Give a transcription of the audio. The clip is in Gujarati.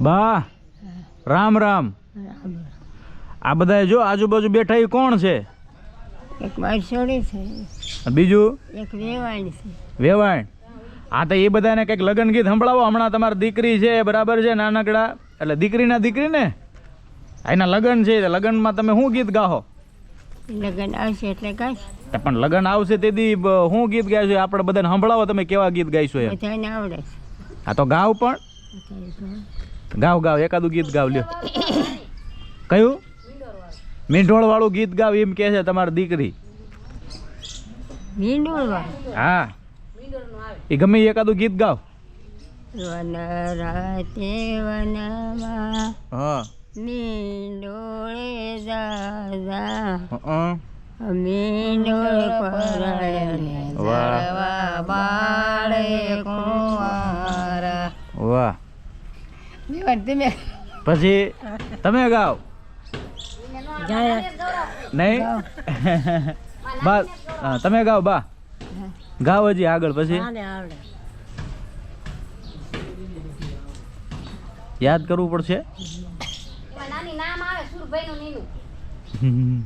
બા રામ રામ. આ બધા જો આજુબાજુ બેઠા એ કોણ છે? એક મારસોડી છે. બીજું? એક વેવાણી છે. વેવાણ. હા તો એ બધાને કંઈક લગ્ન ગીત સંભળાવો. હમણાં તમારી દીકરી છે બરાબર છે નાનકડા. એટલે દીકરીના દીકરી ને આ એના લગ્ન છે લગ્નમાં તમે શું ગીત ગાહો? લગ્ન આવશે એટલે પણ લગ્ન આવશે તે હું શું ગીત ગાયશું આપણે બધાને સંભળાવો તમે કેવા ગીત ગાઈશું એ બધાને આવડે આ તો ગાવ પણ. ગાવ ગાવ એકાદું ગીત ગાવ લ્યો. કયું? મીંઢોળ વાળું ગીત ગાવ એમ કે છે તમારી દીકરી. હા. એ ગમે એકાદું ગીત ગાવ. વન રાતે વનમાં હા. મીંડોળે દાદા મીંડોળ પરાયણે વાહ. તમે પછી તમે ગાવ જાય નહીં? બા હા, તમે ગાવ બા. ગાવ હજી આગળ પછી. યાદ કરવું પડશે? નાની નામ આવે સુરભાઈ નું હમ.